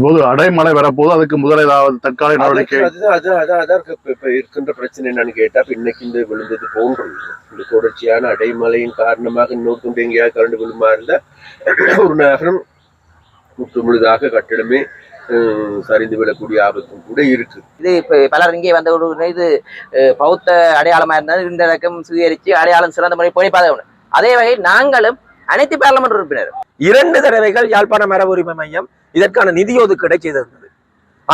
இப்போது அடைமழை வரப்போது அதுக்கு முதல் ஏதாவது தற்கால நடவடிக்கை இருக்கின்ற பிரச்சனை என்னன்னு கேட்டா இன்னைக்கு இந்த விழுந்தது போன்று இந்த தொடர்ச்சியான அடைமழையின் காரணமாக இன்னொரு துண்டு எங்கேயாவது கரண்டு விழுமா இருந்தா ஒரு நகரம் முற்று முழுதாக கட்டிடமே சரிந்து விடக்கூடிய ஆபத்தும் கூட இருக்கு. இது இப்போ பலர் இங்கே வந்த ஒரு இது பௌத்த அடையாளமா இருந்தால் இந்த இலக்கம் சுவீகரித்து அடையாளம் சிறந்த முறை பொழிப்பாத ஒன்று அதே வகையில் நாங்களும் அனைத்து பாராளுமன்ற உறுப்பினர். இரண்டு தடவைகள் யாழ்ப்பாண மரபு உரிமை மையம் இதற்கான நிதி ஒதுக்கீடை செய்திருந்தது.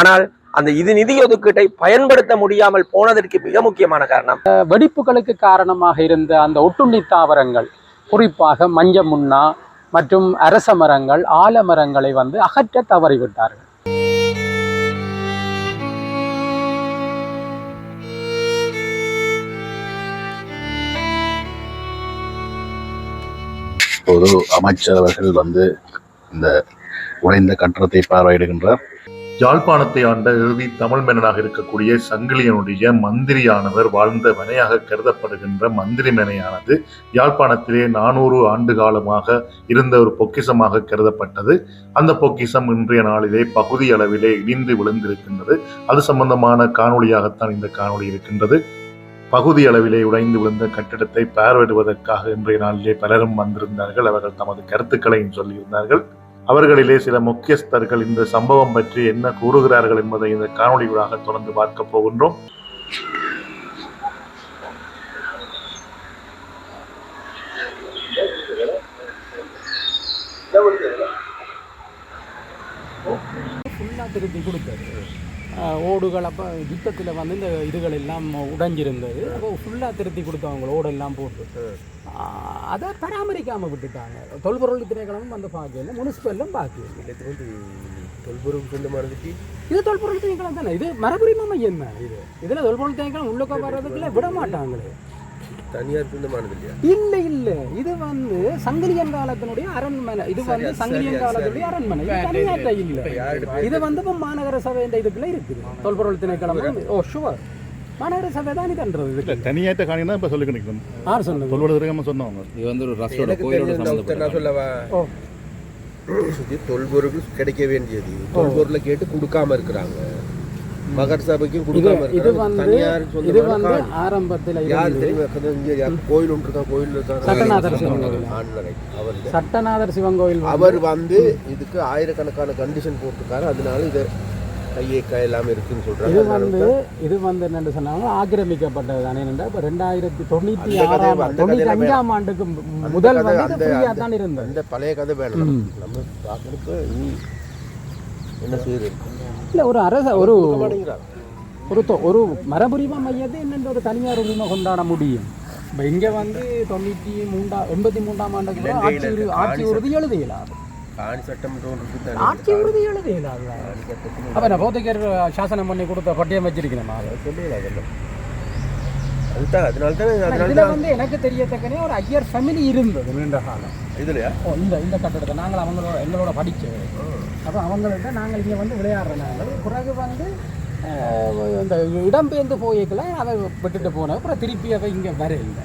ஆனால் அந்த இது நிதி ஒதுக்கீட்டை பயன்படுத்த முடியாமல் போனதற்கு மிக முக்கியமான காரணம். வெடிப்புகளுக்கு காரணமாக இருந்த அந்த ஒட்டுண்ணி தாவரங்கள் குறிப்பாக மஞ்ச முன்னா மற்றும் அரச மரங்கள் ஆலமரங்களை வந்து அகற்ற தவறிவிட்டார்கள். ஒரு அமைச்சர் அவர்கள் வந்து இந்த உடைந்த கட்டடத்தை பார்வையிடுகின்றார். யாழ்ப்பாணத்தை ஆண்ட இறுதி தமிழ் மன்னனாக இருக்கக்கூடிய சங்கிலியனுடைய மந்திரியானவர் வாழ்ந்த மனையாக கருதப்படுகின்ற மந்திரி மனையானது யாழ்ப்பாணத்திலே நானூறு ஆண்டு காலமாக இருந்த ஒரு பொக்கிஷமாக கருதப்பட்டது. அந்த பொக்கிஷம் இன்றைய நாளிலே பகுதி அளவிலே இடிந்து விழுந்திருக்கின்றது. அது சம்பந்தமான காணொளியாகத்தான் இந்த காணொளி இருக்கின்றது. பகுதி அளவிலே உடைந்து விழுந்த கட்டிடத்தை பார்வையிடுவதற்காக இன்றைய நாளிலே பலரும் வந்திருந்தார்கள். அவர்கள் தமது கருத்துக்களையும் சொல்லியிருந்தார்கள். அவர்களிலே சில முக்கியஸ்தர்கள் இந்த சம்பவம் பற்றி என்ன கூறுகிறார்கள் என்பதை இந்த காணொளிகளாக தொடர்ந்து பார்க்க போகின்றோம் ஃபுல்லாக திருத்தி கொடுத்தது அஹ் ஓடுகள் அப்போ யுத்தத்தில் வந்து இந்த இதுகள் எல்லாம் உடைஞ்சிருந்தது. அப்போ ஃபுல்லாக திருத்தி கொடுத்தவங்க ஓடெல்லாம் போட்டு. அதை பராமரிக்காமல் விட்டுட்டாங்க. தொல்பொருள் திணைக்களமும் வந்து பார்க்கல முனிசிபலும் பார்க்கல தொல்பொருள் சொந்தமானது இது தொல்பொருள் திணைக்களம் தானே? இது மரபுரிமை மையம் தான் இது? இதில் தொல்பொருள் திணைக்களம் உள்ளுக்க வர்றதுக்குள்ள விட மாட்டாங்களே. தனியார் சொந்தமானது இல்லையா? இல்ல இல்ல. இது வந்து சங்கிலியன் காலத்தினுடைய அரண்மனை. இது வந்து சங்கிலியன் சரி. அரண்மனை. இது தனியாட்ட இல்ல. இது வந்து இப்போ மாநகர சபை இதுக்குள்ள இருக்குது. தொல்பொருள் திணைக்களம். ஓ ஷுவர் மாநகர சபை தான் இதுன்றது இதுக்கு. தனியாட்ட காணினா இப்ப சொல்லி நினைக்கணும் யார் சொன்னது? சொல்வதற்கு சொன்னவங்க. இது வந்து ஒரு ரசோட கோயிலோட சம்மந்தப்பட்ட சொல்லவா? ஓ. தொல்பொருள் கிடைக்க வேண்டியது. தொல்பொருளை கேட்டு கொடுக்காம இருக்கிறாங்க. மகர் சபைக்கும் இது கொடுக்காம இது வந்து இது வந்து. ஆரம்பத்தில் யார் தெரியுமா கோயில் ஒன்று இருக்கா? கோயில் சட்டநாதர் சிவன் கோயில். அவர் சட்டநாதர் சிவன் கோயில் வந்து- அவர் வந்து இதுக்கு ஆயிரக்கணக்கான கண்டிஷன் போட்டிருக்காரு. அதனால இது கையேக்கா எல்லாமே இருக்குன்னு இது சொல்றாங்க வந்து இது வந்து என்னன்னு சொன்னாங்க ஆக்கிரமிக்கப்பட்டது தானே. என்னண்டா இப்போ ரெண்டாயிரத்தி தொண்ணூற்றி கதை- ஆறாம் தொண்ணூற்றி அஞ்சாம் ஆண்டுக்கு முதல் வந்து ஃப்ரீயாக தான் இருந்தது. அந்த பழைய கதை வேணும். நம்ம பார்க்கறப்ப என்ன செய்யுது இல்லை ஒரு அரச ஒரு ஒரு ஒரு மரபுரிமை மையத்தை என்னென்ற ஒரு தனியார் உரிமை கொண்டாட முடியும். இப்போ இங்கே வந்து தொண்ணூற்றி மூண்டா எண்பத்தி மூன்றாம் ஆண்டுக்கு ஆட்சி ஆட்சி உறுதி எழுத இயலாது ஆட்சி உறுதி எழுத இயலாது அப்போ நான் பௌத்திகர் சாசனம் பண்ணி கொடுத்த பட்டியம் வச்சிருக்கிறேன் அதுதான் அதனால தான் வந்து எனக்கு தெரியத்தக்கனே ஒரு ஐயர் ஃபேமிலி இருந்தது நீண்ட காலம். இதுலயா? ஓ இந்த இந்த கட்டடத்தை நாங்கள் அவங்களோட எங்களோட படித்தது அப்போ அவங்கள்ட்ட நாங்கள் இங்கே வந்து விளையாடுற நாங்கள். பிறகு வந்து இந்த இடம்பெயர்ந்து போய்க்கல அதை விட்டுட்டு போனோம் அப்புறம் திருப்பி அவை இங்கே வர இல்லை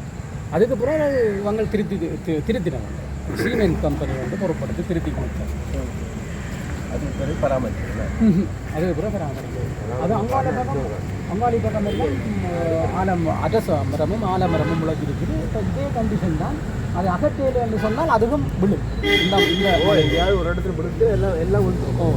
அதுக்கு பிறகு இவங்க திருத்தி தி- திருத்தினவங்க சீமெண்ட் கம்பெனி வந்து பொறுப்படுத்தி திருத்தி கொடுத்தாங்க அது பிறகு பராமரிக்கிறேன் ம்ஹும். அதுக்கு பிறகு பராமரிக்கிறது அது அங்காளி அங்காளி பக்கம் எல்லாம் ஆலம் அரச மரமும் ஆலமரமும் முளைச்சிருக்குது இப்போ இதே கண்டிஷன் தான் அது அகற்றேல் என்று சொன்னால் அதுவும் விழும் இந்த எங்கேயாவது ஒரு இடத்துல பிடித்து எல்லாம் எல்லாம் விழுந்துரும் ஓ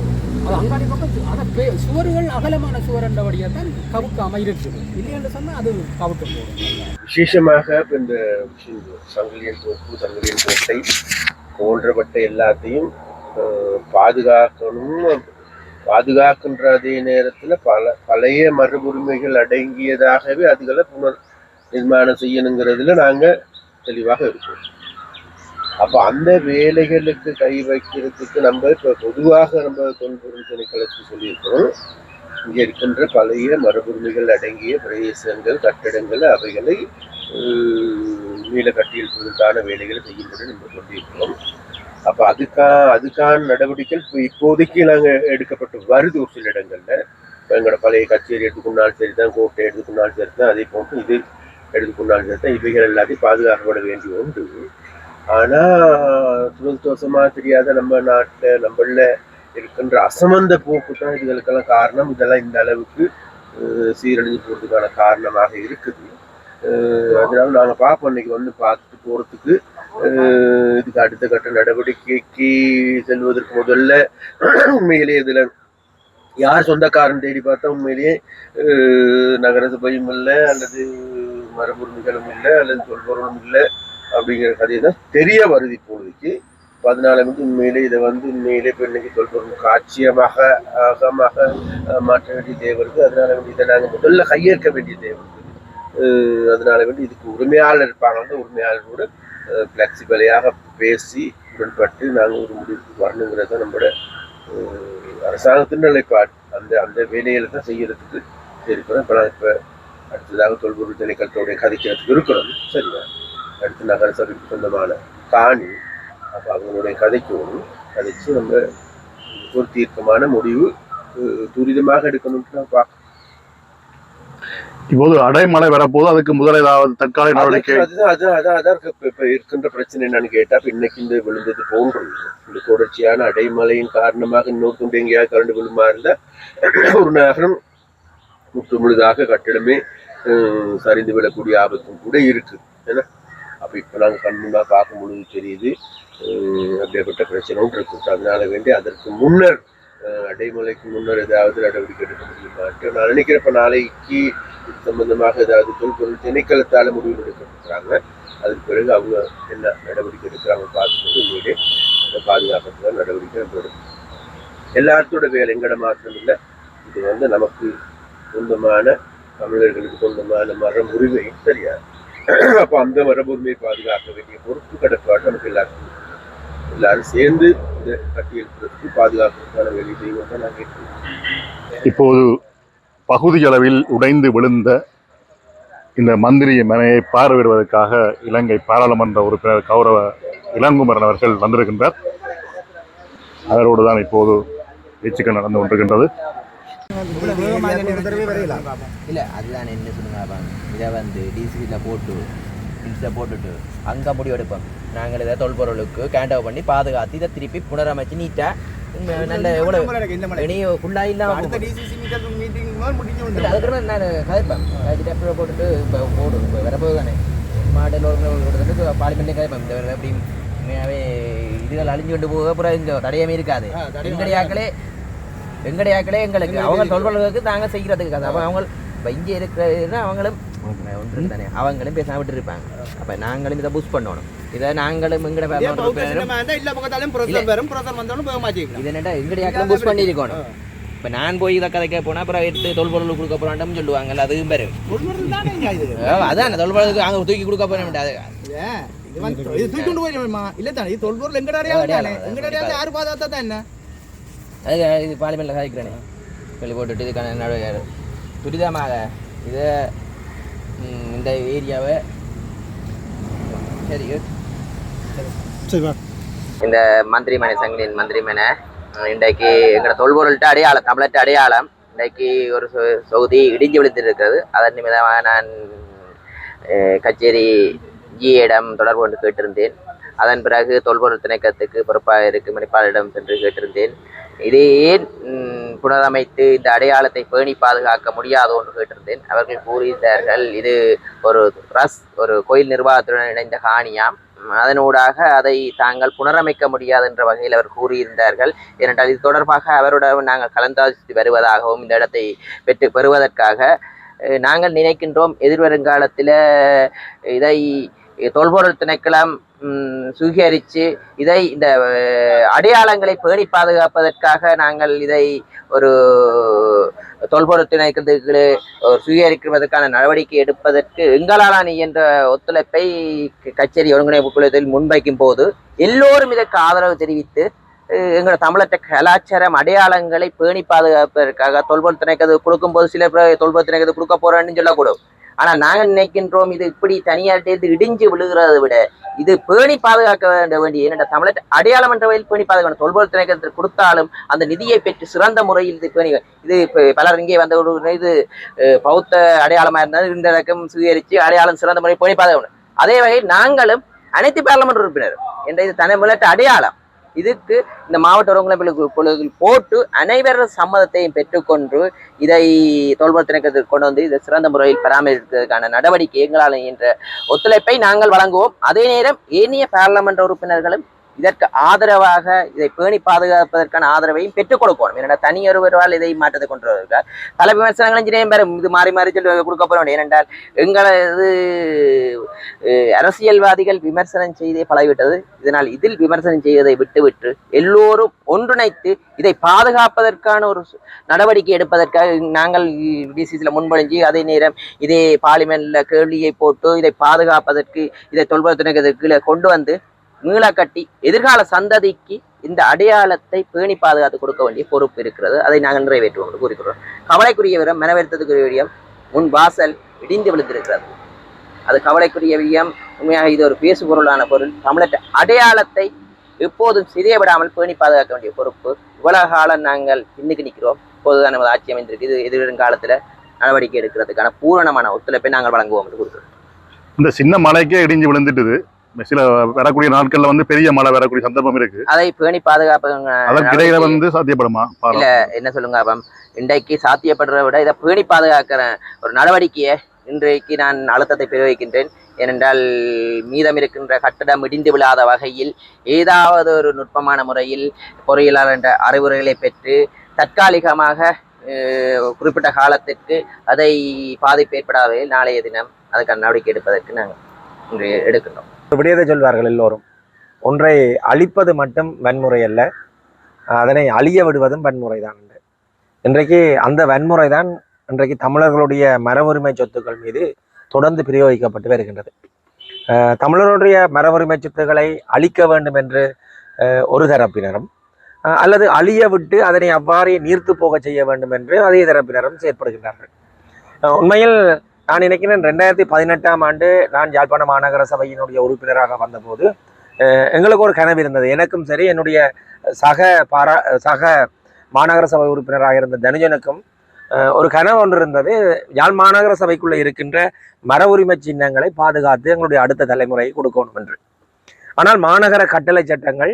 அது அங்காடி பக்கம் பே சுவர்கள் அகலமான சுவர் என்றபடியாக தான் கவுக்காம இருக்குது இல்லைன்னு சொன்னால் அது கவுட்டு போடும் விசேஷமாக இந்த சங்கிலியன் தோப்பு சங்கிலியன் கோட்டை போன்றப்பட்ட எல்லாத்தையும் பாதுகாக்கணும் பாதுகாக்கின்ற அதே நேரத்தில் பல பழைய மரபுரிமைகள் அடங்கியதாகவே அதுகளை புனர் நிர்மாணம் செய்யணுங்கிறதுல நாங்கள் தெளிவாக இருக்கோம். அப்போ அந்த வேலைகளுக்கு கை வைக்கிறதுக்கு நம்ம இப்போ பொதுவாக நம்ம தொல்பொருள் திணைக்களத்துக்கு சொல்லியிருக்கிறோம். இங்கே இருக்கின்ற பழைய மரபுரிமைகள் அடங்கிய பிரதேசங்கள் கட்டடங்கள் அவைகளை நீல கட்டியில் கட்டியெழுப்பதற்கான வேலைகளை செய்யும்படி நம்ம சொல்லியிருக்கிறோம். அப்போ அதுக்கா அதுக்கான நடவடிக்கைகள் இப்போ இப்போதைக்கு நாங்கள் எடுக்கப்பட்டு வருது ஒரு சில இடங்கள்ல. இப்போ எங்களோட பழைய கச்சேரி எடுத்துக்கொண்டாலும் சரி தான் கோட்டை எடுத்துக்கொண்டாலும் சரி தான் அதே போன்று இது எடுத்துக்கொண்டாலும் சரி தான் இவைகள் எல்லாத்தையும் பாதுகாக்கப்பட வேண்டிய உண்டு. ஆனால் துரதிருஷ்டவசமாக தெரியாத நம்ம நாட்டில் நம்மள இருக்கின்ற அசமந்த போக்கு தான் இதுகளுக்கெல்லாம் காரணம். இதெல்லாம் இந்த அளவுக்கு சீரழிஞ்சு போகிறதுக்கான காரணமாக இருக்குது. அதனால நாங்கள் பார்ப்போம் இன்னைக்கு வந்து பார்த்துட்டு போகிறதுக்கு இதுக்கு அடுத்த கட்ட நடவடிக்கைக்கு செல்வதற்கு முதல்ல உண்மையிலேயே இதுல யார் சொந்தக்காரன் தேடி பார்த்தா உண்மையிலேயே நகரசபையும் இல்லை அல்லது மரபுரிமைகளும் இல்லை அல்லது சொல்பொருளும் இல்லை அப்படிங்கிற கதையை தான் தெரிய வருது இப்பொழுதுக்கு. அதனால வந்து உண்மையிலே இதை வந்து உண்மையிலே இப்போ இன்னைக்கு சொல்பொருள் காட்சியமாக அகமாக மாற்ற வேண்டிய தேவை இருக்குது அதனால வந்து இதை நாங்கள் முதல்ல கையேற்க வேண்டிய தேவை இருக்குது அதனால வந்து இதுக்கு உரிமையாளர் இருப்பாங்க. வந்து ஃப்ளெக்சிபிளையாக பேசி உடன்பட்டு நாங்கள் ஒரு முடிவுக்கு வரணுங்கிறது தான் நம்மளோட அரசாங்கத்தின் நிலைப்பாடு. அந்த அந்த வேலையில் தான் செய்யறதுக்கு இருக்கிறோம். இப்போ நான் இப்போ அடுத்ததாக தொல்பொருள் திணைக்களத்தோடைய கதைக்கிறதுக்கு இருக்கிறோம். சரியா அடுத்து நகர சபைக்கு சொந்தமான காணி அப்போ அவங்களுடைய கதைக்கணும் கதைச்சு நம்ம ஒரு தீர்க்கமான முடிவு துரிதமாக எடுக்கணும்னு நான் பார்க்குறோம். இப்போது அடைமழை வரப்போது அதுக்கு முதல் ஏதாவது தற்கால நடவடிக்கை அதுதான் அதான். இப்ப இருக்கின்ற பிரச்சனை என்னன்னு கேட்டா இப்ப இன்னைக்கு இந்த விழுந்தது போன்றது இந்த தொடர்ச்சியான அடைமழையின் காரணமாக இன்னொரு துண்டு எங்கேயாவது கரண்டு விழுமா இருந்தா ஒரு நகரம் முற்று முழுதாக கட்டிடமே சரிந்து விடக்கூடிய ஆபத்தும் கூட இருக்கு ஏன்னா அப்ப இப்ப நாங்க கண் முன்னா பார்க்கும் பொழுது தெரியுது ஹம், அப்படிப்பட்ட பிரச்சனையும் இருக்கு அதனால வேண்டி அதற்கு முன்னர் அஹ், முன்னர் ஏதாவது நடவடிக்கை எடுக்க முடியுமான்ட்டு நான் நினைக்கிறேன் நாளைக்கு இது சம்பந்தமாக ஏதாவது தொல்பொருள் திணைக்களத்தால் முடிவு எடுக்கப்படுறாங்க அதுக்கு பிறகு அவங்க என்ன நடவடிக்கை எடுக்கிறாங்க பார்த்துட்டு உண்மையிலே அதை நடவடிக்கை நம்ம எடுக்கணும் எல்லாத்தோட வேலை எங்கட மாற்றம் இல்லை இது வந்து நமக்கு சொந்தமான தமிழர்களுக்கு சொந்தமான மரம் உரிமை சரியா அப்போ அந்த மரபுரிமையை பாதுகாக்க வேண்டிய பொறுப்பு கடப்பாடு நமக்கு எல்லாருக்கும் எல்லாரும் சேர்ந்து இதை கட்டி எழுப்புறதுக்கு பாதுகாக்கிறதுக்கான வேலை செய்வோம் தான் நான் கேட்கிறேன் இப்போது பகுதி அளவில் உடைந்து விழுந்த இந்த மந்திரி மனையை பார்வையிடுவதற்காக இலங்கை பாராளுமன்ற உறுப்பினர் கௌரவ இளங்குமரன் அவர்கள் வந்திருக்கின்றார். அவரோடு தான் இப்போது பேச்சுக்கள் நடந்து கொண்டிருக்கின்றது. இல்ல அதுதான் என்ன சொல்லுங்க இதை வந்து டிசிபியில் போட்டு டிசியில் போட்டுட்டு அங்கே முடிவெடுப்போம். நாங்கள் இதை தொல்பொருளுக்கு கேண்டவ் பண்ணி பாதுகாத்து இதை திருப்பி புனரமைச்சு நீட்டா நல்ல எவ்வளோ இனி ஃபுல்லாக இல்லாமல் இல்லை அதுக்கு நான் கதைப்பேன் கதைச்சிட்டு அப்படியே போட்டுட்டு இப்போ போடும் இப்போ வரப்போது தானே மாடல் ஒரு பார்லிமெண்ட்லேயும் கதைப்பேன் இந்த எப்படி உண்மையாகவே இதுகள் அழிஞ்சு கொண்டு போக அப்புறம் இந்த தடையமே இருக்காது. எங்கடையாக்களே எங்கடையாக்களே எங்களுக்கு அவங்க தொல்பொருளுக்கு நாங்கள் செய்கிறதுக்கு கதை அவங்க இப்போ இங்கே இருக்கிற அவங்களும் ஒன்று தானே. அவங்களும் பேசாம விட்டு இருப்பாங்க. அப்போ நாங்களும் இதை புஷ் பண்ணணும். இதை நாங்களும் எங்கட இது என்னடா புஷ் பண்ணியிருக்கணும்? இப்போ நான் போய் இதை கதைக்க போனால் அப்புறம் எடுத்து தொல்பொருள் கொடுக்க போறான்னு சொல்லுவாங்கல்ல அதுவும் பேரு. அதான் தொல்பொருளுக்கு அங்கே தூக்கி கொடுக்க போற முடியாது அது இது பார்லிமெண்ட்டில் கதைக்கிறேனே சொல்லி போட்டுட்டு இதுக்கான துரிதமாக இதை இந்த ஏரியாவை. சரி இந்த மந்திரி மனை சங்கிலின் மந்திரி மனை இன்றைக்கு எங்களோட தொல்பொருள்கிட்ட அடையாளம் தமிழர்கிட்ட அடையாளம் இன்றைக்கு ஒரு சொ- சொகுதி இடிஞ்சு விழுந்திருக்கிறது. அதன் நிமித்தமாக நான் கச்சேரி ஜியிடம் தொடர்பு கொண்டு கேட்டிருந்தேன். அதன் பிறகு தொல்பொருள் திணைக்கத்துக்கு பொறுப்பாக இருக்கும் மணிப்பாளரிடம் சென்று கேட்டிருந்தேன். இதையே புனரமைத்து இந்த அடையாளத்தை பேணி பாதுகாக்க முடியாதோ என்று கேட்டிருந்தேன். அவர்கள் கூறியிருந்தார்கள் இது ஒரு ரஸ் ஒரு கோயில் நிர்வாகத்துடன் இணைந்த காணியாம். அதனூடாக அதை தாங்கள் புனரமைக்க முடியாது என்ற வகையில் அவர் கூறியிருந்தார்கள். ஏனென்றால் இது தொடர்பாக அவருடன் நாங்கள் கலந்தாலோசித்து வருவதாகவும் இந்த இடத்தை பெற்று பெறுவதற்காக நாங்கள் நினைக்கின்றோம் எதிர்வருங்காலத்தில் இதை தொல்பொருள் திணைக்களம் சுகரித்து இதை இந்த அடையாளங்களை பேணி பாதுகாப்பதற்காக நாங்கள் இதை ஒரு தொல்பொருள் திணைக்களத்துக்கு நடவடிக்கை எடுப்பதற்கு எங்களால் என்ற ஒத்துழைப்பை கச்சேரி ஒருங்கிணைப்பு குழுவில் முன்வைக்கும் போது எல்லோரும் இதற்கு ஆதரவு தெரிவித்து எங்களோட தமிழற்ற கலாச்சாரம் அடையாளங்களை பேணி பாதுகாப்பதற்காக தொல்பொருள் திணைக்கிறது கொடுக்கும்போது சில பேர் தொல்பொருள் திணைக்கிறது கொடுக்க போறேன்னு சொல்லக்கூடும். ஆனா நாங்கள் நினைக்கின்றோம் இது இப்படி தனியார்ட்டேந்து இடிஞ்சு விழுகிறத விட இது பேணி பாதுகாக்க வேண்ட வேண்டிய என்னென்ன தமிழர் அடையாளம் என்ற வகையில் பேணி பாதுகாக்கணும் தொல்பொருள் திணைக்களத்தில் கொடுத்தாலும் அந்த நிதியை பெற்று சிறந்த முறையில் இது பேணி இது பலர் இங்கே வந்த ஒரு இது பௌத்த அடையாளமா இருந்தாலும் இந்த இலக்கம் சுவீகரித்து அடையாளம் சிறந்த முறையில் பேணி பாதுகாக்கணும் அதே வகையில் நாங்களும் அனைத்து பாராளுமன்ற உறுப்பினர் என்ற இது தமிழற்ற அடையாளம். இதுக்கு இந்த மாவட்ட ஒருங்கிணைப்பு குழுவில் போட்டு அனைவர் சம்மதத்தையும் பெற்றுக்கொண்டு இதை தொல்பொருள் திணைக்களத்திற்கு கொண்டு வந்து இதை சிறந்த முறையில் பராமரிப்பதற்கான நடவடிக்கை எங்களால் என்ற ஒத்துழைப்பை நாங்கள் வழங்குவோம். அதே நேரம் ஏனைய பாராளுமன்ற உறுப்பினர்களும் இதற்கு ஆதரவாக இதை பேணி பாதுகாப்பதற்கான ஆதரவையும் பெற்றுக் கொடுக்கணும். ஏனென்றால் தனியொருவரால் இதை மாற்றத்தை கொண்டு வருவதற்காக பல விமர்சனங்களும் இன்றைய பெறும் இது மாறி மாறி சொல்லி கொடுக்க போறோம். ஏனென்றால் எங்களது அரசியல்வாதிகள் விமர்சனம் செய்தே பழகிவிட்டது. இதனால் இதில் விமர்சனம் செய்வதை விட்டுவிட்டு எல்லோரும் ஒன்றிணைத்து இதை பாதுகாப்பதற்கான ஒரு நடவடிக்கை எடுப்பதற்காக நாங்கள் டிசிசியில் முன்மொழிஞ்சு அதே நேரம் இதே பார்லிமெண்ட்ல கேள்வியை போட்டு இதை பாதுகாப்பதற்கு இதை தொல்பொருள் கீழே கொண்டு வந்து மீள கட்டி எதிர்கால சந்ததிக்கு இந்த அடையாளத்தை பேணி பாதுகாத்து கொடுக்க வேண்டிய பொறுப்பு இருக்கிறது. அதை நாங்கள் நிறைவேற்றுவோம் என்று கூறுகிறோம் கவலைக்குரிய விடம் மனவருத்தத்துக்குரிய விடயம் முன் வாசல் இடிந்து விழுந்திருக்கிறது. அது கவலைக்குரிய விடயம். உண்மையாக இது ஒரு பேசு பொருளான பொருள். தமிழற்ற அடையாளத்தை எப்போதும் சிதைய விடாமல் பேணி பாதுகாக்க வேண்டிய பொறுப்பு. இவ்வளவு காலம் நாங்கள் பின்னுக்கு நிற்கிறோம். இப்போதுதான் நமது ஆட்சி அமைந்திருக்கு இது எதிர்காலத்தில் நடவடிக்கை எடுக்கிறதுக்கான பூரணமான ஒத்துழைப்பை நாங்கள் வழங்குவோம் என்று கூறுகிறோம் இந்த சின்ன மலைக்கே இடிஞ்சு விழுந்துட்டுது. சில வரக்கூடிய நாட்கள்ல வந்து பெரிய மழை வரக்கூடிய சந்தர்ப்பம் இருக்கு. அதை பேணி பாதுகாப்பு அதற்கு இடையில வந்து சாத்தியப்படுமா. இல்ல என்ன சொல்லுங்க அப்பம் இன்றைக்கு சாத்தியப்படுறதை விட இதை பேணி பாதுகாக்கிற ஒரு நடவடிக்கையை இன்றைக்கு நான் அழுத்தத்தை பிரயோகிக்கின்றேன் ஏனென்றால் மீதம் இருக்கின்ற கட்டடம் இடிந்து விழாத வகையில் ஏதாவது ஒரு நுட்பமான முறையில் பொறியியலாளர் என்ற அறிவுரைகளை பெற்று தற்காலிகமாக குறிப்பிட்ட காலத்திற்கு அதை பாதிப்பு ஏற்படாத நாளைய தினம் அதுக்கான நடவடிக்கை எடுப்பதற்கு நாங்கள் இன்று எடுக்கின்றோம். ஒரு சொல்வார்கள் எல்லோரும். ஒன்றை அழிப்பது மட்டும் வன்முறை அல்ல அதனை அழிய விடுவதும் வன்முறை தான் என்று இன்றைக்கு அந்த வன்முறை தான் இன்றைக்கு தமிழர்களுடைய மரபுரிமை சொத்துக்கள் மீது தொடர்ந்து பிரயோகிக்கப்பட்டு வருகின்றது. தமிழருடைய மரபுரிமை சொத்துக்களை அழிக்க வேண்டும் என்று ஒரு தரப்பினரும் அல்லது அழிய விட்டு அதனை அவ்வாறே நீர்த்து போக செய்ய வேண்டும் என்று அதே தரப்பினரும் செயற்படுகின்றார்கள். உண்மையில் நான் நினைக்கிறேன் ரெண்டாயிரத்தி பதினெட்டாம் ஆண்டு நான் யாழ்ப்பாண மாநகர சபையினுடைய உறுப்பினராக வந்தபோது அஹ், எங்களுக்கு ஒரு கனவு இருந்தது. எனக்கும் சரி என்னுடைய சக பாரா சக மாநகர சபை உறுப்பினராக இருந்த தனுஜனுக்கும் அஹ், ஒரு கனவு ஒன்று இருந்தது. யாழ் மாநகர சபைக்குள்ளே இருக்கின்ற மர உரிமை சின்னங்களை பாதுகாத்து எங்களுடைய அடுத்த தலைமுறையை கொடுக்கணும் என்று. ஆனால் மாநகர கட்டளை சட்டங்கள்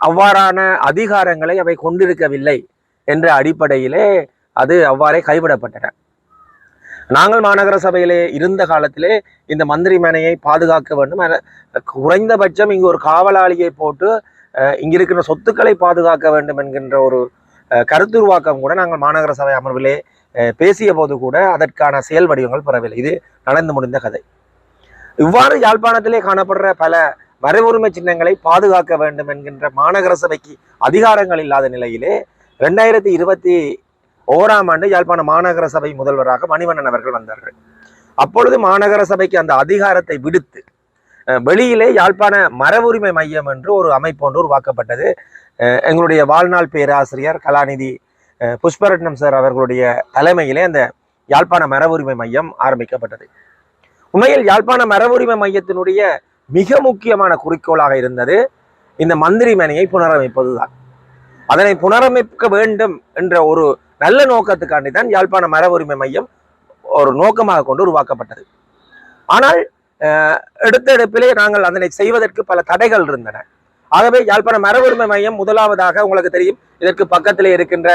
அவ்வாறான அதிகாரங்களை அவை கொண்டிருக்கவில்லை என்ற அடிப்படையிலே அது அவ்வாறே கைவிடப்பட்டன. நாங்கள் மாநகர சபையிலே இருந்த காலத்திலே இந்த மந்திரி மனையை பாதுகாக்க வேண்டும் குறைந்தபட்சம் இங்கு ஒரு காவலாளியை போட்டு அஹ், சொத்துக்களை பாதுகாக்க வேண்டும் என்கின்ற ஒரு கருத்துருவாக்கம் கூட நாங்கள் மாநகர சபை அமர்விலே பேசிய போது கூட அதற்கான செயல் வடிவங்கள் பெறவில்லை. இது நடந்து முடிந்த கதை. இவ்வாறு யாழ்ப்பாணத்திலே காணப்படுற பல வரைவுரிமை சின்னங்களை பாதுகாக்க வேண்டும் என்கின்ற மாநகர சபைக்கு அதிகாரங்கள் இல்லாத நிலையிலே ரெண்டாயிரத்தி இருபத்தி ஓராம் ஆண்டு யாழ்ப்பாண மாநகர சபை முதல்வராக மணிவண்ணன் அவர்கள் வந்தார்கள். அப்பொழுது மாநகர சபைக்கு அந்த அதிகாரத்தை விடுத்து அஹ், வெளியிலே யாழ்ப்பாண மரபுரிமை மையம் என்று ஒரு அமைப்பு ஒன்று உருவாக்கப்பட்டது. அஹ், எங்களுடைய வாழ்நாள் பேராசிரியர் கலாநிதி அஹ், புஷ்பரட்னம் சார் அவர்களுடைய தலைமையிலே அந்த யாழ்ப்பாண மரபுரிமை மையம் ஆரம்பிக்கப்பட்டது. உண்மையில் யாழ்ப்பாண மரபுரிமை மையத்தினுடைய மிக முக்கியமான குறிக்கோளாக இருந்தது இந்த மந்திரி மனையை புனரமைப்பதுதான். அதனை புனரமைக்க வேண்டும் என்ற ஒரு நல்ல நோக்கத்துக்காண்டி தான் யாழ்ப்பாண மர உரிமை மையம் ஒரு நோக்கமாக கொண்டு உருவாக்கப்பட்டது. ஆனால் அஹ், எடுத்த எடுப்பிலே நாங்கள் அதனை செய்வதற்கு பல தடைகள் இருந்தன. ஆகவே யாழ்ப்பாண மர உரிமை மையம் முதலாவதாக உங்களுக்கு தெரியும். இதற்கு பக்கத்திலே இருக்கின்ற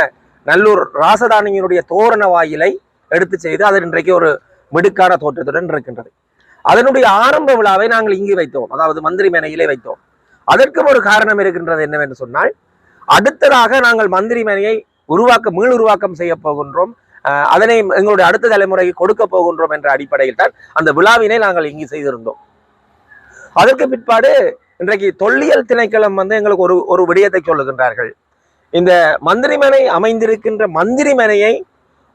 நல்லூர் ராசதானியினுடைய தோரண வாயிலை எடுத்து செய்து அது இன்றைக்கு ஒரு மிடுக்கான தோற்றத்துடன் இருக்கின்றது. அதனுடைய ஆரம்ப விழாவை நாங்கள் இங்கு வைத்தோம். அதாவது மந்திரி மேனையிலே வைத்தோம். அதற்கும் ஒரு காரணம் இருக்கின்றது என்னவென்று சொன்னால் அடுத்ததாக நாங்கள் மந்திரி மேனையை உருவாக்க மீள் உருவாக்கம் செய்ய போகின்றோம். அஹ் அதனை எங்களுடைய அடுத்த தலைமுறைக்கு கொடுக்க போகின்றோம் என்ற அடிப்படையில் தான் அந்த விழாவினை நாங்கள் இங்கு செய்திருந்தோம். அதற்கு பிற்பாடு இன்றைக்கு தொல்லியல் திணைக்களம் வந்து எங்களுக்கு ஒரு ஒரு விடயத்தை சொல்லுகின்றார்கள். இந்த மந்திரிமனை அமைந்திருக்கின்ற மந்திரிமனையை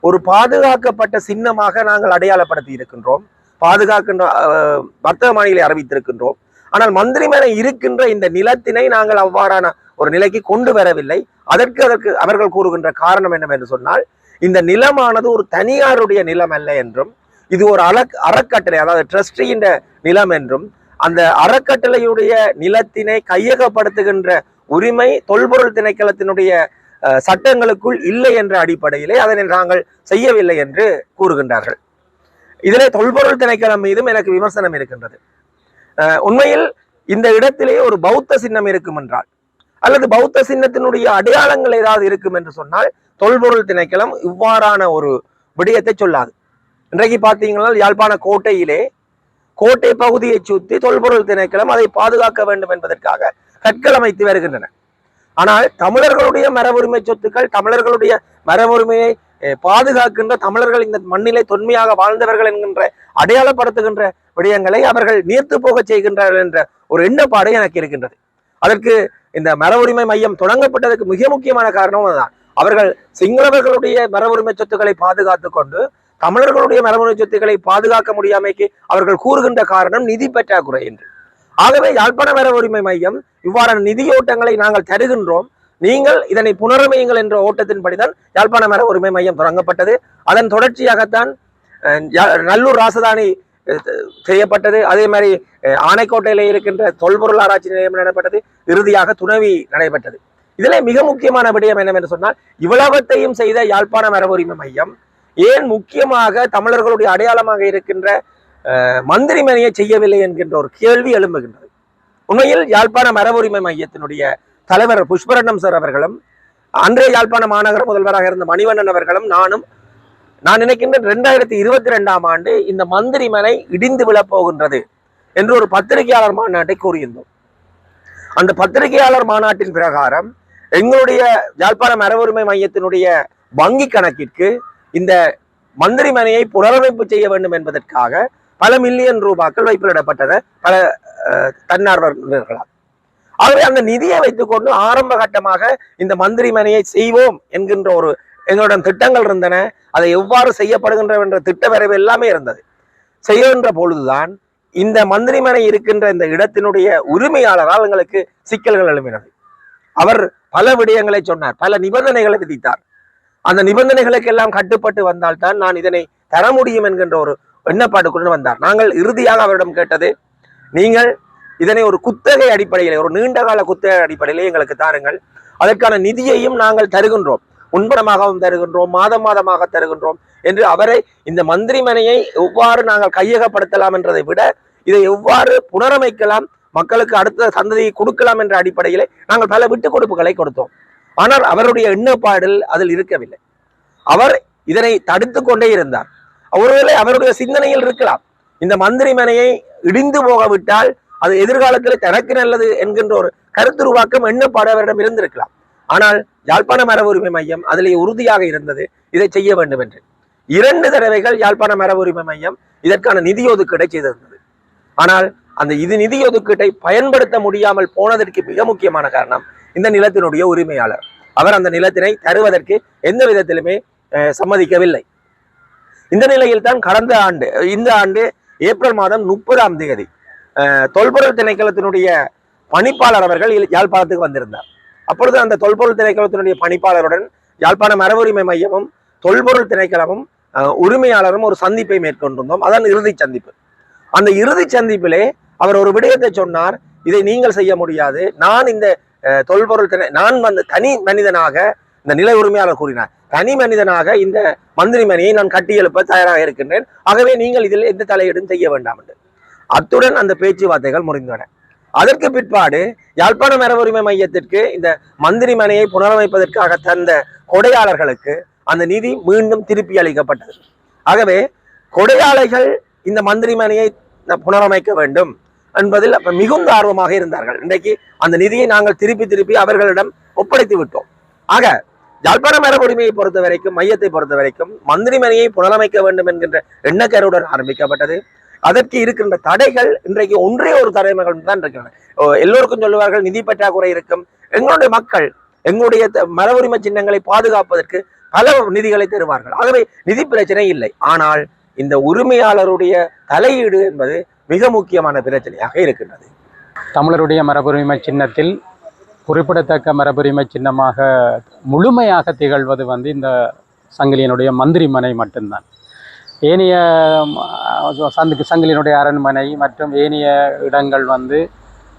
ஒரு பாதுகாக்கப்பட்ட சின்னமாக நாங்கள் அடையாளப்படுத்தி இருக்கின்றோம். பாதுகாக்கின்ற அஹ், வர்த்தக மாநிலை அறிவித்திருக்கின்றோம். ஆனால் மந்திரிமனை இருக்கின்ற இந்த நிலத்தினை நாங்கள் அவ்வாறான ஒரு நிலைக்கு கொண்டு வரவில்லை. அதற்கு அதற்கு அவர்கள் கூறுகின்ற காரணம் என்னவென்று சொன்னால் இந்த நிலமானது ஒரு தனியாருடைய நிலம் அல்ல என்றும் இது ஒரு அலக் அறக்கட்டளை அதாவது ட்ரஸ்டியின் நிலம் என்றும் அந்த அறக்கட்டளையுடைய நிலத்தினை கையகப்படுத்துகின்ற உரிமை தொல்பொருள் திணைக்களத்தினுடைய அஹ், சட்டங்களுக்குள் இல்லை என்ற அடிப்படையிலே அதனை நாங்கள் செய்யவில்லை என்று கூறுகின்றார்கள். இதிலே தொல்பொருள் திணைக்களம் மீதும் எனக்கு விமர்சனம் இருக்கின்றது. உண்மையில் இந்த இடத்திலே ஒரு பௌத்த சின்னம் இருக்கும் என்றால் அல்லது பௌத்த சின்னத்தினுடைய அடையாளங்கள் ஏதாவது இருக்கும் என்று சொன்னால் தொல்பொருள் திணைக்களம் இவ்வாறான ஒரு விடயத்தை சொல்லாது. இன்றைக்கு பார்த்தீங்கன்னா யாழ்ப்பாண கோட்டையிலே கோட்டை பகுதியை சுற்றி தொல்பொருள் திணைக்களம் அதை பாதுகாக்க வேண்டும் என்பதற்காக கற்கள் அமைத்து வருகின்றன. ஆனால் தமிழர்களுடைய மரபுரிமை சொத்துக்கள் தமிழர்களுடைய மரபுரிமையை பாதுகாக்கின்ற தமிழர்கள் இந்த மண்ணிலே தொன்மையாக வாழ்ந்தவர்கள் என்கின்ற அடையாளப்படுத்துகின்ற விடயங்களை அவர்கள் நீர்த்து போக செய்கின்றார்கள் என்ற ஒரு எண்ணப்பாடு எனக்கு இருக்கின்றது. அதற்கு இந்த மரபுரிமை மையம் தொடங்கப்பட்டதற்கு மிக முக்கியமான காரணம் அதுதான். அவர்கள் சிங்களவர்களுடைய மரபுரிமை சொத்துக்களை பாதுகாத்து கொண்டு தமிழர்களுடைய மரபுரிமை சொத்துக்களை பாதுகாக்க முடியாமைக்கு அவர்கள் கூறுகின்ற காரணம் நிதி பற்றாக்குறை என்று. ஆகவே யாழ்ப்பாண மர உரிமை மையம் இவ்வாறான நிதியோட்டங்களை நாங்கள் தருகின்றோம். நீங்கள் இதனை புனரமையுங்கள் என்ற ஓட்டத்தின்படிதான் யாழ்ப்பாண மர உரிமை மையம் தொடங்கப்பட்டது. அதன் தொடர்ச்சியாகத்தான் நல்லூர் ராசதானி செய்யப்பட்டது. அதே மாதிரி அஹ், இருக்கின்ற தொல்பொருள் ஆராய்ச்சி நிலையம் நடைபெற்றது இறுதியாக துணவி நடைபெற்றது. இதில் மிக முக்கியமான விடயம் என்னவென்று சொன்னால் இவ்வளவத்தையும் செய்த யாழ்ப்பாண மரபுரிமை உரிமை மையம் ஏன் முக்கியமாக தமிழர்களுடைய அடையாளமாக இருக்கின்ற அஹ், மந்திரிமனையை செய்யவில்லை என்கின்ற ஒரு கேள்வி எழும்புகின்றது. உண்மையில் யாழ்ப்பாண மர உரிமை மையத்தினுடைய தலைவர் புஷ்பரண்ணம் சார் அவர்களும் அன்றைய யாழ்ப்பாண மாநகர முதல்வராக இருந்த மணிவண்ணன் அவர்களும் நானும் நான் நினைக்கின்றேன் ரெண்டாயிரத்தி இருபத்தி ரெண்டாம் ஆண்டு இந்த மந்திரி மனை இடிந்து விழப் போகின்றது என்று ஒரு பத்திரிகையாளர் மாநாட்டை கூறியிருந்தோம். அந்த பத்திரிகையாளர் மாநாட்டின் பிரகாரம் எங்களுடைய யாழ்ப்பாணம் மரபுரிமை மையத்தினுடைய வங்கி கணக்கிற்கு இந்த மந்திரி மனையை புனரமைப்பு செய்ய வேண்டும் என்பதற்காக பல மில்லியன் ரூபாக்கள் வைப்பிலிடப்பட்டது பல தன்னார்வர்களால் ஆகவே அந்த நிதியை வைத்துக்கொண்டு ஆரம்ப கட்டமாக இந்த மந்திரி மனையை செய்வோம் என்கின்ற ஒரு எங்களுடன் திட்டங்கள் இருந்தன அதை எவ்வாறு செய்யப்படுகின்ற என்ற திட்ட வரைவு எல்லாமே இருந்தது. செய்கின்ற பொழுதுதான் இந்த மந்திரிமனை இருக்கின்ற இந்த இடத்தினுடைய உரிமையாளரால் எங்களுக்கு சிக்கல்கள் எழுப்பினது அவர் பல விடயங்களை சொன்னார் பல நிபந்தனைகளை விதித்தார். அந்த நிபந்தனைகளுக்கு எல்லாம் கட்டுப்பட்டு வந்தால்தான் நான் இதனை தர முடியும் என்கின்ற ஒரு எண்ணப்பாட்டுக்குடன் வந்தார். நாங்கள் இறுதியாக அவரிடம் கேட்டது நீங்கள் இதனை ஒரு குத்தகை அடிப்படையில் ஒரு நீண்ட கால குத்தகை அடிப்படையில் எங்களுக்கு தாருங்கள். அதற்கான நிதியையும் நாங்கள் தருகின்றோம். முன்பணமாகவும் தருகின்றோம் மாதம் மாதமாக தருகின்றோம் என்று அவரை இந்த மந்திரிமனையை எவ்வாறு நாங்கள் கையகப்படுத்தலாம் என்றதை விட இதை எவ்வாறு புனரமைக்கலாம் மக்களுக்கு அடுத்த சந்ததியை கொடுக்கலாம் என்ற அடிப்படையில் நாங்கள் பல விட்டு கொடுப்புகளை கொடுத்தோம். ஆனால் அவருடைய எண்ணப்பாடில் அதில் இருக்கவில்லை. அவர் இதனை தடுத்து கொண்டே இருந்தார். ஒருவேளை அவருடைய சிந்தனையில் இருக்கலாம். இந்த மந்திரிமனையை இடிந்து போகவிட்டால் அது எதிர்காலத்தில் தனக்கு நல்லது என்கின்ற ஒரு கருத்துருவாக்கம் எண்ணப்பாடு அவரிடம் இருந்திருக்கலாம். ஆனால் யாழ்ப்பாண மர உரிமை மையம் அதிலே உறுதியாக இருந்தது இதை செய்ய வேண்டும் என்று இரண்டு தடவைகள் யாழ்ப்பாண மர உரிமை மையம் இதற்கான நிதி ஒதுக்கீடை செய்திருந்தது. ஆனால் அந்த இது நிதி ஒதுக்கீட்டை பயன்படுத்த முடியாமல் போனதற்கு மிக முக்கியமான காரணம் இந்த நிலத்தினுடைய உரிமையாளர். அவர் அந்த நிலத்தினை தருவதற்கு எந்த விதத்திலுமே அஹ், சம்மதிக்கவில்லை. இந்த நிலையில் தான் கடந்த ஆண்டு இந்த ஆண்டு ஏப்ரல் மாதம் முப்பதாம் தேதி அஹ், தொல்பொருள் திணைக்களத்தினுடைய பணிப்பாளர் அவர்கள் யாழ்ப்பாணத்துக்கு வந்திருந்தார். அப்பொழுது அந்த தொல்பொருள் திணைக்களத்தினுடைய பணிப்பாளருடன் யாழ்ப்பாண மரபுரிமை மையமும் தொல்பொருள் திணைக்களமும் உரிமையாளரும் ஒரு சந்திப்பை மேற்கொண்டிருந்தோம். அதான் இறுதி சந்திப்பு. அந்த இறுதி சந்திப்பிலே அவர் ஒரு விடயத்தை சொன்னார் இதை நீங்கள் செய்ய முடியாது. நான் இந்த தொல்பொருள் திணை நான் வந்து தனி மனிதனாக இந்த நில உரிமையாளர் கூறினார் தனி மனிதனாக இந்த மந்திரிமணியை நான் கட்டியெழுப்ப தயாராக இருக்கின்றேன். ஆகவே நீங்கள் இதில் எந்த தலையீடும் செய்ய வேண்டாம் என்று. அத்துடன் அந்த பேச்சுவார்த்தைகள் முறிந்தன அதற்கு பிற்பாடு யாழ்ப்பாண மரபுரிமை மையத்திற்கு இந்த மந்திரி மனையை புனரமைப்பதற்காக தந்த கொடையாளர்களுக்கு அந்த நிதி மீண்டும் திருப்பி அளிக்கப்பட்டது. ஆகவே கொடையாளைகள் இந்த மந்திரி மனையை புனரமைக்க வேண்டும் என்பதில் அப்ப மிகுந்த ஆர்வமாக இருந்தார்கள். இன்றைக்கு அந்த நிதியை நாங்கள் திருப்பி திருப்பி அவர்களிடம் ஒப்படைத்து விட்டோம். ஆக யாழ்ப்பாண மரபுரிமையை பொறுத்த வரைக்கும் மையத்தை பொறுத்த வரைக்கும் மந்திரி மனையை புனரமைக்க வேண்டும் என்கின்ற எண்ணக்கருடன் ஆரம்பிக்கப்பட்டது. அதற்கு இருக்கின்ற தடைகள் இன்றைக்கு ஒன்றே ஒரு தலைமைகள் தான் இருக்கின்றன. எல்லோருக்கும் சொல்லுவார்கள் நிதி பற்றாக்குறை இருக்கும். எங்களுடைய மக்கள் எங்களுடைய த- மரபுரிமை சின்னங்களை பாதுகாப்பதற்கு பல நிதிகளை தருவார்கள். ஆகவே நிதி பிரச்சனை இல்லை. ஆனால் இந்த உரிமையாளருடைய தலையீடு என்பது மிக முக்கியமான பிரச்சனையாக இருக்கின்றது. தமிழருடைய மரபுரிமை சின்னத்தில் குறிப்பிடத்தக்க மரபுரிமை சின்னமாக முழுமையாக திகழ்வது வந்து இந்த சங்கிலியனுடைய மந்திரிமனை மட்டும்தான். ஏனைய சந்துக்கு சங்கிலினுடைய அரண்மனை மற்றும் ஏனைய இடங்கள் வந்து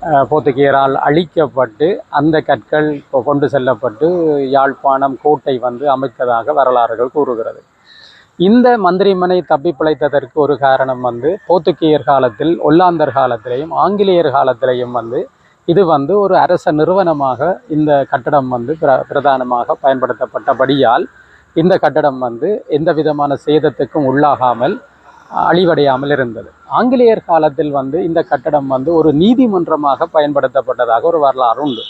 அஹ், போர்த்துகீயரால் அழிக்கப்பட்டு அந்த கற்கள் கொண்டு செல்லப்பட்டு யாழ்ப்பாணம் கோட்டை வந்து அமைத்ததாக வரலாறுகள் கூறுகிறது. இந்த மந்திரிமனை தப்பி பிழைத்ததற்கு ஒரு காரணம் வந்து போர்த்துகீயர் காலத்தில் ஒல்லாந்தர் காலத்திலையும் ஆங்கிலேயர் காலத்திலையும் வந்து இது வந்து ஒரு அரச நிறுவனமாக இந்த கட்டடம் வந்து பிர பிரதானமாக பயன்படுத்தப்பட்டபடியால் இந்த கட்டடம் வந்து எந்த விதமான சேதத்துக்கும் உள்ளாகாமல் அழிவடையாமல் இருந்தது. ஆங்கிலேயர் காலத்தில் வந்து இந்த கட்டடம் வந்து ஒரு நீதிமன்றமாக பயன்படுத்தப்பட்டதாக ஒரு வரலாறு உண்டு.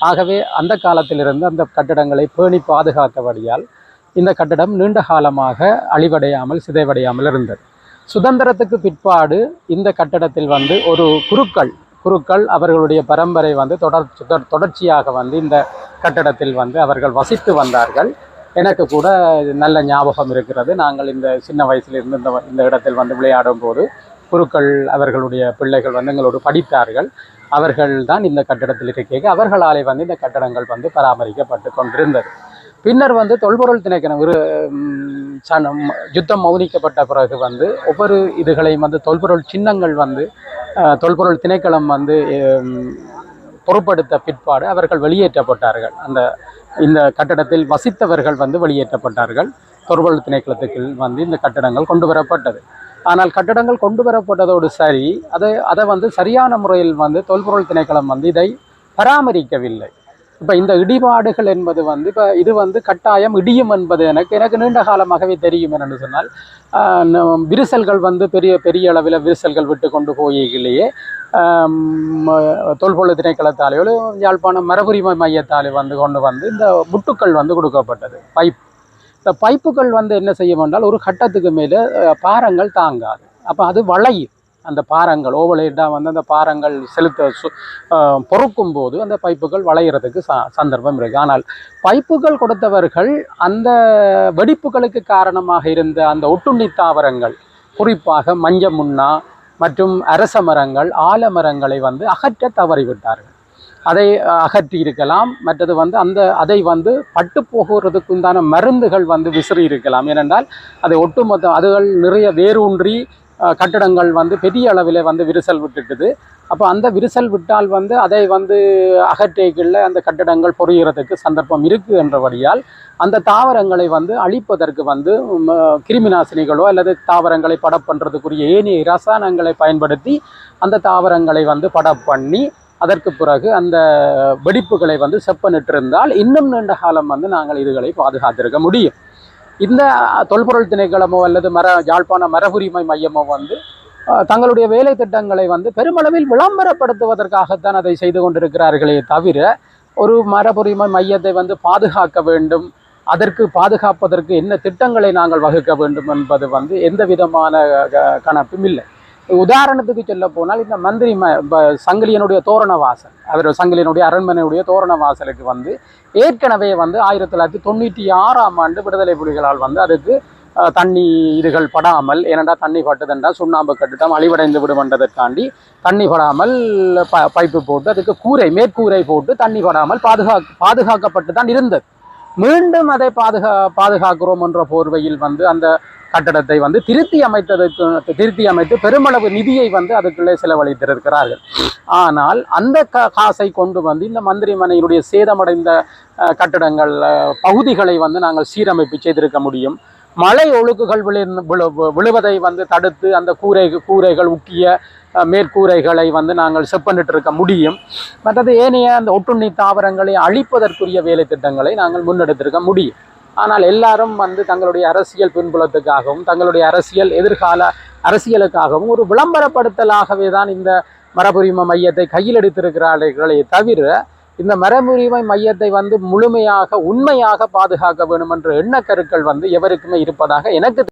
ஆகவே அந்த காலத்திலிருந்து அந்த கட்டடங்களை பேணி பாதுகாத்தபடியால் இந்த கட்டடம் நீண்ட காலமாக அழிவடையாமல் சிதைவடையாமல் இருந்தது. சுதந்திரத்துக்கு பிற்பாடு இந்த கட்டடத்தில் வந்து ஒரு குருக்கள் குருக்கள் அவர்களுடைய பரம்பரை வந்து தொடர் தொடர்- தொடர்ச்சியாக வந்து இந்த கட்டடத்தில் வந்து அவர்கள் வசித்து வந்தார்கள். எனக்கு கூட நல்ல ஞாபகம் இருக்கிறது. நாங்கள் இந்த சின்ன வயசுலேருந்து இந்த இந்த இடத்தில் வந்து விளையாடும் போது குருக்கள் அவர்களுடைய பிள்ளைகள் வந்து எங்களோடு படித்தார்கள். அவர்கள் தான் இந்த கட்டடத்தில் இருக்க அவர்களாலே வந்து இந்த கட்டடங்கள் வந்து பராமரிக்கப்பட்டு கொண்டிருந்தது. பின்னர் வந்து தொல்பொருள் திணைக்களம் ஒரு சனம் யுத்தம் மௌனிக்கப்பட்ட பிறகு வந்து ஒவ்வொரு இதுகளையும் வந்து தொல்பொருள் சின்னங்கள் வந்து தொல்பொருள் திணைக்களம் வந்து பொறுப்படுத்த பிற்பாடு அவர்கள் வெளியேற்றப்பட்டார்கள். அந்த இந்த கட்டடத்தில் வசித்தவர்கள் வந்து வெளியேற்றப்பட்டார்கள். தொல்பொருள் திணைக்களத்துக்கு வந்து இந்த கட்டடங்கள் கொண்டு வரப்பட்டது. ஆனால் கட்டடங்கள் கொண்டு வரப்பட்டதோடு சரி அதை அதை வந்து சரியான முறையில் வந்து தொல்பொருள் திணைக்களம் வந்து இதை பராமரிக்கவில்லை. இப்போ இந்த இடிபாடுகள் என்பது வந்து இப்போ இது வந்து கட்டாயம் இடியும் என்பது எனக்கு எனக்கு நீண்ட காலமாகவே தெரியும் என்று சொன்னால் விரிசல்கள் வந்து பெரிய பெரிய அளவில் விரிசல்கள் விட்டு கொண்டு போயிலேயே தொல்பொழு திணைக்களத்தாலேயோ யாழ்ப்பாணம் மரபுரிமை மையத்தாலே வந்து கொண்டு வந்து இந்த முட்டுக்கள் வந்து கொடுக்கப்பட்டது பைப். இந்த பைப்புகள் வந்து என்ன செய்யும் என்றால் ஒரு கட்டத்துக்கு மேலே பாரங்கள் தாங்காது. அப்போ அது வளையும். அந்த பாரங்கள் ஓவலேட்டாக வந்து அந்த பாரங்கள் செலுத்த சு பொறுக்கும் போது அந்த பைப்புகள் வளையிறதுக்கு ச சந்தர்ப்பம் இருக்குது ஆனால் பைப்புகள் கொடுத்தவர்கள் அந்த வெடிப்புகளுக்கு காரணமாக இருந்த அந்த ஒட்டுண்ணி தாவரங்கள் குறிப்பாக மஞ்ச முன்னா மற்றும் அரச மரங்கள் ஆலமரங்களை வந்து அகற்ற தவறிவிட்டார்கள். அதை அகற்றி இருக்கலாம். மற்றது வந்து அந்த அதை வந்து பட்டு போகிறதுக்குண்டான மருந்துகள் வந்து விசிறி இருக்கலாம். ஏனென்றால் அதை ஒட்டுமொத்த அதுகள் நிறைய வேரூன்றி கட்டடங்கள் வந்து பெரிய அளவில் வந்து விரிசல் விட்டுட்டுது. அப்போ அந்த விரிசல் விட்டால் வந்து அதை வந்து அகற்றேக்குள்ள அந்த கட்டடங்கள் பொறியறதுக்கு சந்தர்ப்பம் இருக்குது என்றபடியால் அந்த தாவரங்களை வந்து அழிப்பதற்கு வந்து கிருமிநாசினிகளோ அல்லது தாவரங்களை படப் பண்ணுறதுக்குரிய ஏனைய ரசாயனங்களை பயன்படுத்தி அந்த தாவரங்களை வந்து படப் பண்ணி அதற்கு பிறகு அந்த வெடிப்புகளை வந்து செப்பனிட்டிருந்தால் இன்னும் நீண்ட காலம் வந்து நாங்கள் இதுகளை பாதுகாத்திருக்க முடியும். இந்த தொல்பொருள் திணைக்களமோ அல்லது மர யாழ்ப்பாண மரபுரிமை மையமோ வந்து தங்களுடைய வேலை திட்டங்களை வந்து பெருமளவில் விளம்பரப்படுத்துவதற்காகத்தான் அதை செய்து கொண்டிருக்கிறார்களே தவிர ஒரு மரபுரிமை மையத்தை வந்து பாதுகாக்க வேண்டும் அதற்கு பாதுகாப்பதற்கு என்ன திட்டங்களை நாங்கள் வகுக்க வேண்டும் என்பது வந்து எந்த விதமான க- இல்லை. உதாரணத்துக்கு சொல்ல போனால் இந்த மந்திரி ம சங்கிலியனுடைய தோரண வாசல் அவர் சங்கிலியனுடைய அரண்மனையுடைய தோரண வாசலுக்கு வந்து ஏற்கனவே வந்து ஆயிரத்தி தொள்ளாயிரத்தி தொண்ணூற்றி ஆறாம் ஆண்டு விடுதலை புலிகளால் வந்து அதுக்கு தண்ணி இதுகள் படாமல் ஏனென்றா தண்ணி பட்டதென்றா சுண்ணாம்பு கட்டிடம் அழிவடைந்து விடுமென்றதற்காண்டி தண்ணி படாமல் ப பைப்பு போட்டு அதுக்கு கூரை மேற்கூரை போட்டு தண்ணி படாமல் பாதுகா பாதுகாக்கப்பட்டு தான் இருந்தது. மீண்டும் அதை பாதுகா பாதுகாக்கிறோம் என்ற போர்வையில் வந்து அந்த கட்டடத்தை வந்து திருத்தி அமைத்ததற்கு திருத்தி அமைத்து பெருமளவு நிதியை வந்து அதுக்குள்ளே செலவழித்திருக்கிறார்கள். ஆனால் அந்த காசை கொண்டு வந்து இந்த மந்திரி மனையினுடைய சேதமடைந்த கட்டடங்கள் பகுதிகளை வந்து நாங்கள் சீரமைப்பு செய்திருக்க முடியும். மழை ஒழுக்குகள் விழு விழு விழுவதை வந்து தடுத்து அந்த கூரை கூரைகள் உக்கிய மேற்கூரைகளை வந்து நாங்கள் செப்பனிட்டு இருக்க முடியும். மற்றது ஏனைய அந்த ஒட்டுண்ணி தாவரங்களை அழிப்பதற்குரிய வேலை திட்டங்களை நாங்கள் முன்னெடுத்திருக்க முடியும். ஆனால் எல்லாரும் வந்து தங்களுடைய அரசியல் பின்புலத்துக்காகவும் தங்களுடைய அரசியல் எதிர்கால அரசியலுக்காகவும் ஒரு விளம்பரப்படுத்தலாகவே தான் இந்த மரபுரிமை மையத்தை கையில் எடுத்திருக்கிறார்களே தவிர இந்த மரபுரிமை மையத்தை வந்து முழுமையாக உண்மையாக பாதுகாக்க வேண்டும் என்ற எண்ணக்கருக்கள் வந்து எவருக்குமே இருப்பதாக எனக்கு